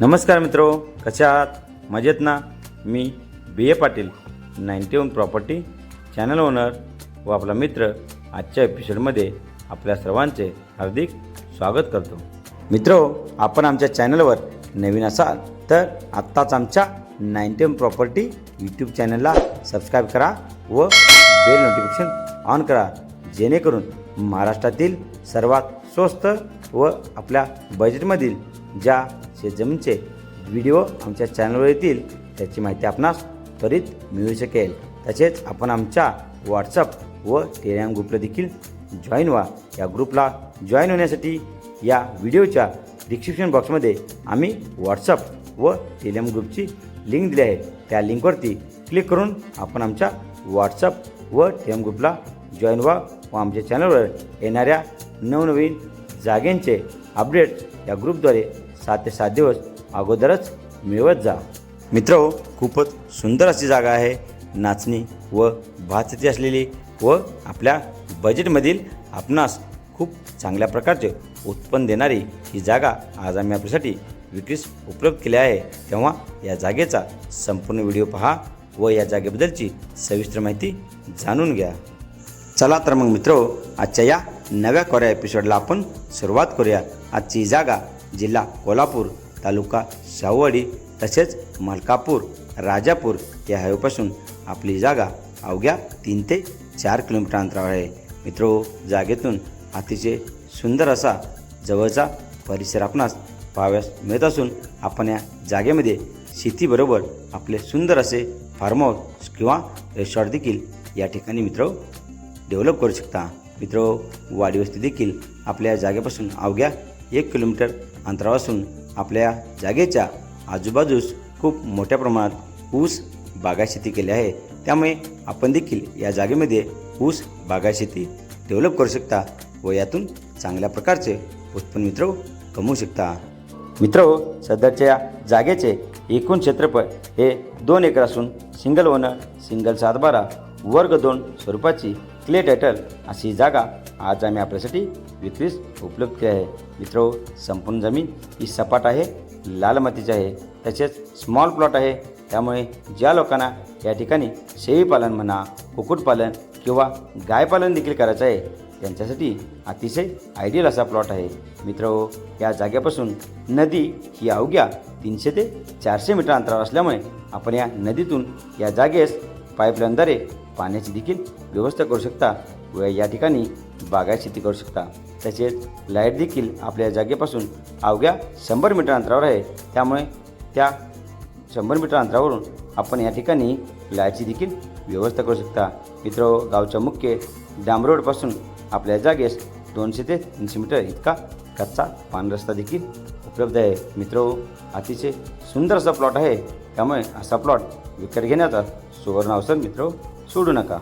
नमस्कार मित्रो कशा आहात? मजेत ना? मी B A Patil ninety one property channel owner व आपला मित्र आजच्या एपिसोडमध्ये आपल्या सर्वांचे हार्दिक स्वागत करतो. मित्रो आपण आमच्या चॅनलवर नवीन असाल तर आत्ताच आमच्या नाईन्टी वन प्रॉपर्टी यूट्यूब चॅनलला सबस्क्राईब करा व बेल नोटिफिकेशन ऑन करा जेणेकरून महाराष्ट्रातील सर्वात स्वस्त व आपल्या बजेटमधील ज्या शेतजमीनचे व्हिडिओ आमच्या चॅनलवर येतील त्याची माहिती आपणास त्वरित मिळू शकेल. तसेच आपण आमच्या व्हॉट्सअप व टेलिग्राम ग्रुपला देखील जॉईन व्हा. या ग्रुपला जॉईन होण्यासाठी या व्हिडिओच्या डिस्क्रिप्शन बॉक्समध्ये आम्ही व्हॉट्सअप व टेलिग्राम ग्रुपची लिंक दिली आहे. त्या लिंकवरती क्लिक करून आपण आमच्या व्हॉट्सअप व टेलिग्राम ग्रुपला जॉईन व्हा व आमच्या चॅनलवर येणाऱ्या नवनवीन जागेंचे अपडेट्स या ग्रुपद्वारे सात ते सात दिवस अगोदरच मिळवत जा. मित्र खूपच सुंदर अशी जागा आहे. नाचणी व भातती असलेली व आपल्या बजेटमधील आपणास खूप चांगल्या प्रकारचे उत्पन्न देणारी ही जागा आज आम्ही आपल्यासाठी विक्रीस उपलब्ध केली आहे. तेव्हा या जागेचा संपूर्ण व्हिडिओ पहा व या जागेबद्दलची सविस्तर माहिती जाणून घ्या. चला तर मग मित्र आजच्या या नव्या कोऱ्या एपिसोडला आपण सुरुवात करूया. आजची ही जागा जिल्हा कोल्हापूर तालुका शाहूवाडी तसेच मलकापूर राजापूर या हायवेपासून आपली जागा अवघ्या तीन ते चार किलोमीटर अंतरावर आहे. मित्रो जागेतून अतिशय सुंदर असा जवळचा परिसर आपणास पाहाव्यास मिळत असून आपण या जागेमध्ये शेतीबरोबर आपले सुंदर असे फार्म हाऊस किंवा रिसॉर्ट देखील या ठिकाणी मित्र डेव्हलप करू शकता. मित्र वाडी वस्ती देखील आपल्या जागेपासून अवघ्या एक किलोमीटर अंतरापासून आपल्या जागेच्या आजूबाजूस खूप मोठ्या प्रमाणात ऊस बागायशेती केली आहे. त्यामुळे आपण देखील या जागेमध्ये ऊस बागायशेती डेव्हलप करू शकता व यातून चांगल्या प्रकारचे उत्पन्न मित्र कमवू शकता. मित्र हो, सध्याच्या जागेचे एकूण क्षेत्रफळ हे दोन एकर असून सिंगल ओनर सिंगल सातबारा वर्ग दोन स्वरूपाची क्ले टायटल अशी जागा आज आम्ही आपल्यासाठी विक्रीस उपलब्ध केली आहे. मित्र संपूर्ण जमीन ही सपाट आहे लाल मातीची आहे तसेच स्मॉल प्लॉट आहे. त्यामुळे ज्या लोकांना या ठिकाणी शेळीपालन म्हणा कुक्कुटपालन किंवा गायपालन देखील करायचं आहे त्यांच्यासाठी अतिशय आयडियल असा प्लॉट आहे. मित्र या जागेपासून नदी ही अवघ्या तीनशे ते चारशे मीटर अंतरावर असल्यामुळे आपण या नदीतून या जागेस पाईपलाईनद्वारे पाण्याची देखील व्यवस्था करू शकता व या ठिकाणी बागायत शेती करू शकता. तसेच लाइट देखील आपल्या जागेपासून अवघ्या शंभर मीटर अंतरावर आहे. त्यामुळे त्या शंभर मीटर अंतरावरून आपण या ठिकाणी लाईटची देखील व्यवस्था करू शकता. मित्र गावच्या मुख्य डांबरोडपासून आपल्या जागेस दोनशे ते तीनशे मीटर इतका कच्चा पान रस्ता देखील उपलब्ध आहे. मित्र अतिशय सुंदर असा प्लॉट आहे. त्यामुळे असा प्लॉट विकत घेण्याचा सुवर्ण अवसर मित्र सोडू नका.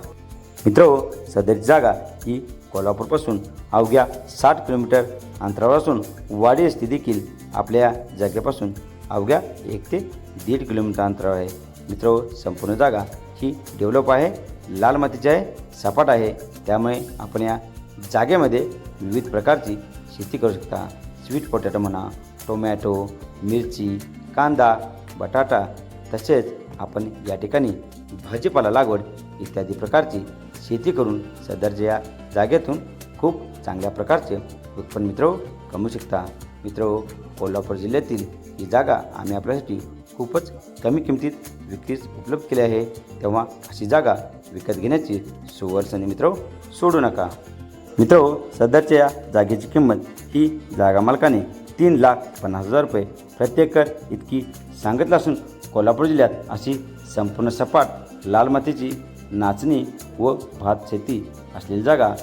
मित्र सदर जागा ही कोल्हापूरपासून अवघ्या साठ किलोमीटर अंतरावर असून वाडी असती देखील आपल्या जागेपासून अवघ्या एक ते दीड किलोमीटर अंतरावर आहे. मित्र संपूर्ण जागा ही डेव्हलप आहे लाल मातीची आहे सपाट आहे. त्यामुळे आपण या जागेमध्ये विविध प्रकारची शेती करू शकता. स्वीट पोटॅटो म्हणा टोमॅटो मिरची कांदा बटाटा तसेच आपण या ठिकाणी भाजीपाला लागवड इत्यादी प्रकारची शेती करून सदरच्या या जागेतून खूप चांगल्या प्रकारचे उत्पन्न मित्र कमवू शकता. मित्र कोल्हापूर जिल्ह्यातील ही जागा आम्ही आपल्यासाठी खूपच कमी किमतीत विक्रीस उपलब्ध केली आहे. तेव्हा अशी जागा विकत घेण्याची सुवर्ण मित्र सोडू नका. मित्र सदरच्या या जागेची किंमत ही जागा मालकाने तीन लाख पन्नास हजार रुपये प्रत्येकर इतकी सांगितलं असून कोल्हापूर जिल्ह्यात अशी संपूर्ण सपाट लाल मातीची नाचणी व भात शेती असलेली जागा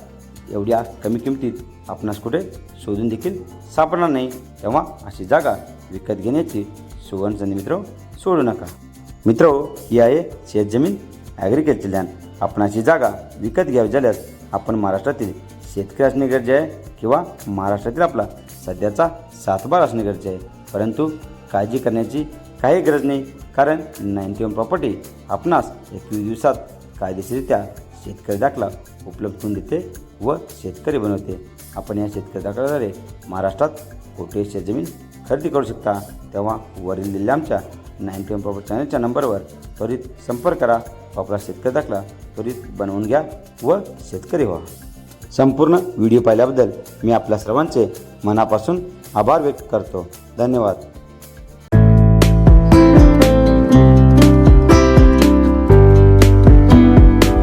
एवढ्या कमी किमतीत आपणास कुठे शोधून देखील सापडणार नाही. तेव्हा अशी जागा विकत घेण्याची सुवर्ण संधी मित्र सोडू नका. मित्र ही आहे शेतजमीन. ॲग्रिकल्चर लँड आपणाची जागा विकत घ्यावी झाल्यास आपण महाराष्ट्रातील शेतकरी असणे गरजे आहे किंवा महाराष्ट्रातील आपला सध्याचा सातबार असणे गरजे आहे. परंतु काळजी करण्याची काही गरज नाही. कारण नाईन्टी वन प्रॉपर्टी आपणास एकवीस दिवसात कायदेशीररित्या शेतकरी दाखला उपलब्ध करून देते व शेतकरी बनवते. आपण या शेतकरी दाखल्याद्वारे महाराष्ट्रात कोठे शेतजमीन खरेदी करू शकता तेव्हा वरील दिलेल्या आमच्या नाईन्टी वन प्रॉपर चॅनलच्या नंबरवर त्वरित संपर्क करा. आपला शेतकरी दाखला त्वरित बनवून घ्या व शेतकरी व्हा. संपूर्ण व्हिडिओ पाहिल्याबद्दल मी आपल्या सर्वांचे मनापासून आभार व्यक्त करतो. धन्यवाद.